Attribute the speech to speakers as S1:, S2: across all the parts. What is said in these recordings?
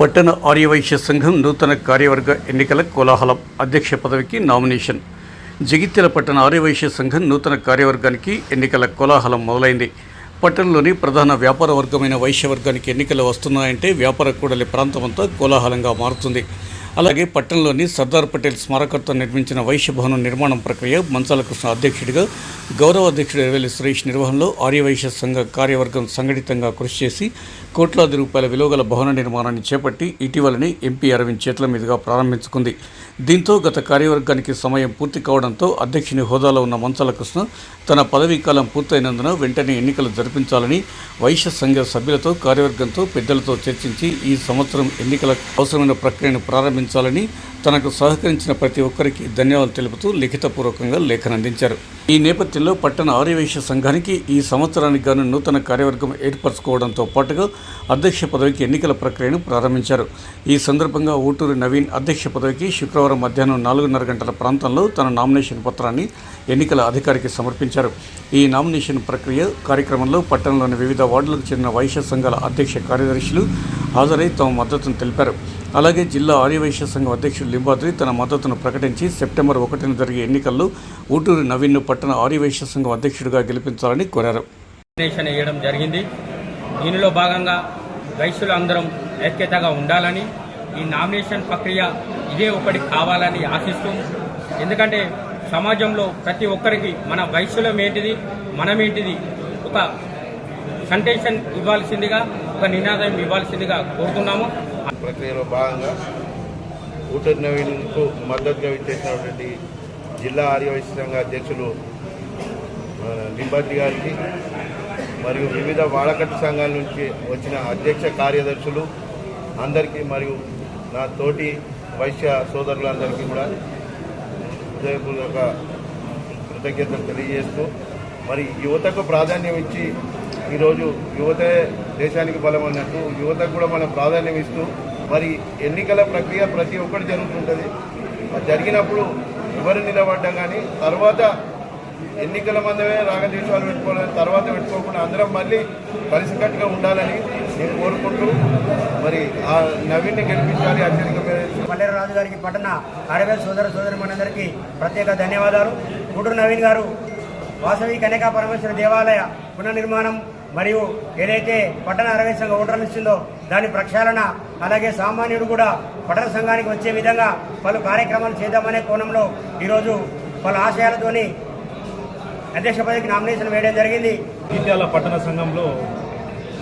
S1: పట్టణ ఆర్యవైశ్య సంఘం నూతన కార్యవర్గ ఎన్నికల కోలాహలం అధ్యక్ష పదవికి నామినేషన్. జగిత్యాల పట్టణ ఆర్యవైశ్య సంఘం నూతన కార్యవర్గానికి ఎన్నికల కోలాహలం మొదలైంది. పట్టణంలోని ప్రధాన వ్యాపార వర్గమైన వైశ్య వర్గానికి ఎన్నికలు వస్తున్నాయంటే వ్యాపార కూడలి ప్రాంతమంతా కోలాహలంగా మారుతుంది. అలాగే పట్టణంలోని సర్దార్ పటేల్ స్మారకతో నిర్మించిన వైశ్య భవనం నిర్మాణం ప్రక్రియ మంచాల కృష్ణ అధ్యక్షుడిగా గౌరవ అధ్యక్షుడు ఎర్రవెల్లి సురేష్ నిర్వహణలో ఆర్యవైశ్య సంఘ కార్యవర్గం సంఘటితంగా కృషి చేసి కోట్లాది రూపాయల విలువగల భవన నిర్మాణాన్ని చేపట్టి ఇటీవలనే ఎంపీ అరవింద్ చేతుల మీదుగా ప్రారంభించుకుంది. దీంతో గత కార్యవర్గానికి సమయం పూర్తి కావడంతో అధ్యక్షుని హోదాలో ఉన్న మంచాల కృష్ణ తన పదవీ కాలం పూర్తయినందున వెంటనే ఎన్నికలు జరిపించాలని వైశ్య సంఘ సభ్యులతో కార్యవర్గంతో పెద్దలతో చర్చించి ఈ సంవత్సరం ఎన్నికల అవసరమైన ప్రక్రియను ప్రారంభించాలని తనకు సహకరించిన ప్రతి ఒక్కరికి ధన్యవాదాలు తెలుపుతూ లిఖితపూర్వకంగా లేఖనందించారు ఈ నేపథ్యంలో పట్టణ ఆర్యవేశ్య సంఘానికి ఈ సంవత్సరానికి గాను నూతన కార్యవర్గం ఏర్పరచుకోవడంతో పాటుగా అధ్యక్ష పదవికి ఎన్నికల ప్రక్రియను ప్రారంభించారు. ఈ సందర్భంగా ఊటూరు నవీన్ అధ్యక్ష పదవికి శుక్రవారం మధ్యాహ్నం నాలుగున్నర గంటల ప్రాంతంలో తన నామినేషన్ పత్రాన్ని ఎన్నికల అధికారికి సమర్పించారు. ఈ నామినేషన్ ప్రక్రియ కార్యక్రమంలో పట్టణంలోని వివిధ వార్డులకు చెందిన వైశ్య సంఘాల అధ్యక్ష కార్యదర్శులు హాజరై తమ మద్దతును తెలిపారు. అలాగే జిల్లా ఆర్యవైశ్య సంఘం అధ్యక్షుడు లింబాద్రి తన మద్దతును ప్రకటించి సెప్టెంబర్ ఒకటిన జరిగే ఎన్నికల్లో ఊటూరు నవీన్ను పట్టణ ఆర్యవైశ్య సంఘం అధ్యక్షుడిగా గెలిపించాలని కోరారు.
S2: నామినేషన్ వేయడం జరిగింది. దీనిలో భాగంగా వైశ్యులు అందరం ఐక్యతగా ఉండాలని ఈ నామినేషన్ ప్రక్రియ ఇదే ఒకటి కావాలని ఆశిస్తూ ఎందుకంటే సమాజంలో ప్రతి ఒక్కరికి మన వైశ్యులం ఏంటిది మనమేంటిది ఒక సంటేషన్ ఇవ్వాల్సిందిగా ఒక నినాదం ఇవ్వాల్సిందిగా కోరుతున్నాము.
S3: ప్రక్రియలో భాగంగా ఊటూరు నవీన్కు మద్దతుగా ఇచ్చేసినటువంటి జిల్లా ఆర్యవైశ్య సంఘ అధ్యక్షులు మన గారికి మరియు వివిధ వాడకట్టు సంఘాల నుంచి వచ్చిన అధ్యక్ష కార్యదర్శులు అందరికీ మరియు నా తోటి వైశ్య సోదరులందరికీ కూడా హృదయపూర్వక కృతజ్ఞతలు తెలియజేస్తూ మరి యువతకు ప్రాధాన్యం ఇచ్చి ఈరోజు యువతే దేశానికి బలం అన్నట్టు యువతకు కూడా మనం ప్రాధాన్యం ఇస్తూ మరి ఎన్నికల ప్రక్రియ ప్రతి ఒక్కటి జరుగుతుంటుంది. జరిగినప్పుడు ఎవరు నిలబడ్డం కానీ తర్వాత ఎన్నికల మందమే రాగద్వేషాలు పెట్టుకోవాలని తర్వాత పెట్టుకోకుండా అందరం మళ్ళీ కలిసికట్టుగా ఉండాలని నేను కోరుకుంటూ మరి ఆ నవీన్ని గెలిపించాలి అత్యధిక
S4: మల్లెర రాజు గారికి పట్టణ అడవే సోదర సోదరి మనందరికీ ప్రత్యేక ధన్యవాదాలు. గుంటూరు నవీన్ గారు వాసవి కన్యకా పరమేశ్వర దేవాలయ పునర్నిర్మాణం మరియు ఏదైతే పట్టణ అరవై సంఘ ఓటర్లు దాని ప్రక్షాళన అలాగే సామాన్యుడు కూడా పట్టణ సంఘానికి వచ్చే విధంగా పలు కార్యక్రమాలు చేద్దామనే కోణంలో ఈరోజు పలు ఆశయాలతోని అధ్యక్ష పదవికి నామినేషన్ వేయడం జరిగింది.
S5: జగిత్యాల పట్టణ సంఘంలో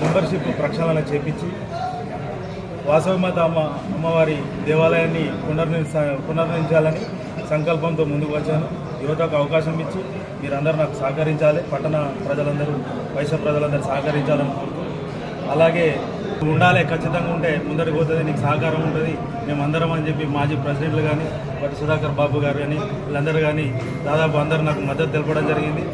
S5: మెంబర్షిప్ ప్రక్షాళన చేపించి వాసవిమాత అమ్మ అమ్మవారి దేవాలయాన్ని పునర్నిర్స పునర్నిర్మించాలని సంకల్పంతో ముందుకు వచ్చాను. యువతకు అవకాశం ఇచ్చి మీరందరూ నాకు సహకరించాలి. పట్టణ ప్రజలందరూ వైశ్య ప్రజలందరూ సహకరించాలని కోరుతూ అలాగే ఉండాలి ఖచ్చితంగా ఉంటే ముందరికి పోతుంది నీకు సహకారం ఉంటుంది. మేమందరం అని చెప్పి మాజీ ప్రెసిడెంట్లు కానీ వాటి సుధాకర్ బాబు గారు కానీ వీళ్ళందరూ కానీ దాదాపు అందరూ నాకు మద్దతు తెలపడం జరిగింది.